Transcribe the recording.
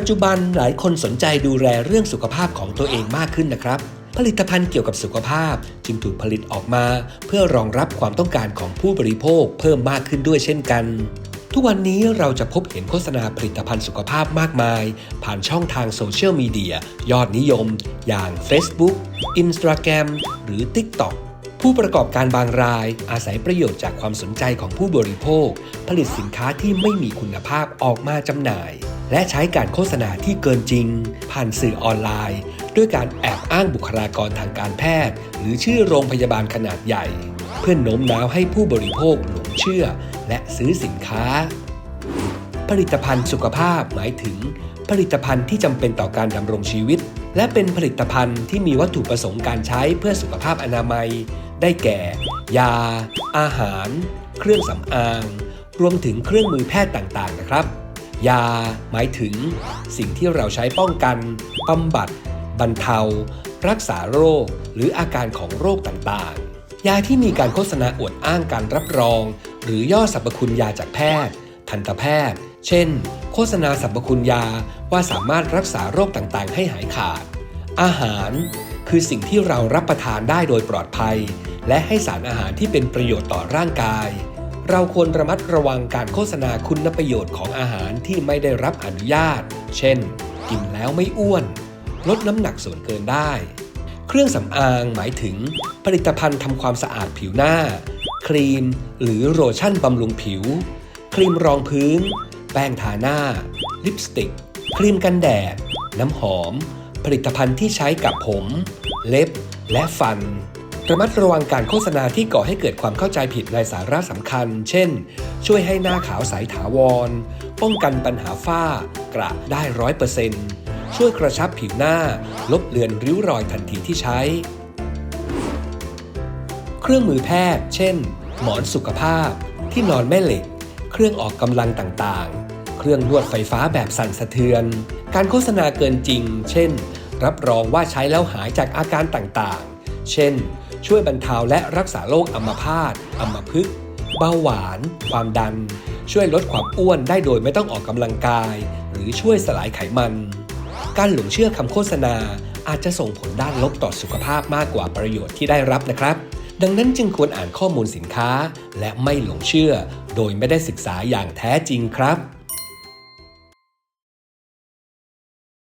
ปัจจุบันหลายคนสนใจดูแลเรื่องสุขภาพของตัวเองมากขึ้นนะครับ ผลิตภัณฑ์เกี่ยวกับสุขภาพจึงถูกผลิตออกมา เพื่อรองรับความต้องการของผู้บริโภคเพิ่มมากขึ้นด้วยเช่นกัน ทุกวันนี้เราจะพบเห็นโฆษณาผลิตภัณฑ์สุขภาพมากมาย ผ่านช่องทางโซเชียลมีเดียยอดนิยม อย่าง Facebook Instagram หรือ TikTok ผู้ประกอบการบางรายอาศัยประโยชน์จากความสนใจของผู้บริโภค ผลิตสินค้าที่ไม่มีคุณภาพออกมาจำหน่าย และใช้การโฆษณาที่เกินจริง ผ่านสื่อออนไลน์ ด้วยการแอบอ้างบุคลากรทางการแพทย์ หรือชื่อโรงพยาบาลขนาดใหญ่ เพื่อโน้มน้าวให้ผู้บริโภคหลงเชื่อ และซื้อสินค้า ผลิตภัณฑ์สุขภาพหมายถึง ผลิตภัณฑ์ที่จำเป็นต่อการดำรงชีวิต และเป็นผลิตภัณฑ์ที่มีวัตถุประสงค์การใช้เพื่อสุขภาพอนามัย ได้แก่ ยา อาหาร เครื่องสำอาง รวมถึงเครื่องมือแพทย์ต่างๆ นะครับ ยา หมายถึง สิ่งที่เราใช้ป้องกันบำบัด บรรเทา รักษาโรค หรืออาการของโรคต่างๆ ยาที่มีการโฆษณาอวดอ้างการรับรอง หรือย่อสรรพคุณยาจากแพทย์ ทันตแพทย์ เช่น โฆษณาสรรพคุณยาว่าสามารถรักษาโรคต่างๆ ให้หายขาด อาหาร คือสิ่งที่เรารับประทานได้โดยปลอดภัย และให้สารอาหารที่เป็นประโยชน์ต่อร่างกาย เราควรระมัดระวังการโฆษณาคุณประโยชน์ของอาหารที่ไม่ได้รับอนุญาต เช่น กินแล้วไม่อ้วน ลดน้ำหนักส่วนเกินได้ เครื่องสำอางหมายถึง ผลิตภัณฑ์ทำความสะอาดผิวหน้า ครีม หรือโลชั่นบำรุงผิว ครีมรองพื้น แป้งทาหน้า ลิปสติก ครีมกันแดด น้ำหอม ผลิตภัณฑ์ที่ใช้กับผม เล็บ และฟัน ระมัดระวังการโฆษณาที่ก่อให้เกิดความเข้าใจผิดในสาระสำคัญ เช่น ช่วยให้หน้าขาวใสถาวร ป้องกันปัญหาฝ้า กระได้ร้อยเปอร์เซ็นต์ช่วยกระชับผิวหน้า ลบเลือนริ้วรอยทันทีที่ใช้ เครื่องมือแพทย์ เช่น หมอนสุขภาพ ที่นอนแม่เหล็ก เครื่องออกกำลังต่างๆ เครื่องนวดไฟฟ้าแบบสั่นสะเทือน การโฆษณาเกินจริง เช่น รับรองว่าใช้แล้วหายจากอาการต่างๆ เช่น ช่วยบรรเทาและรักษาโรคอัมพาตอัมพฤกษ์เบาหวาน ความดัน ช่วยลดความอ้วนได้โดยไม่ต้องออกกำลังกาย หรือช่วยสลายไขมัน การหลงเชื่อคำโฆษณาอาจจะส่งผลด้านลบต่อสุขภาพมากกว่าประโยชน์ที่ได้รับนะครับ ดังนั้นจึงควรอ่านข้อมูลสินค้า และไม่หลงเชื่อ โดยไม่ได้ศึกษาอย่างแท้จริงครับ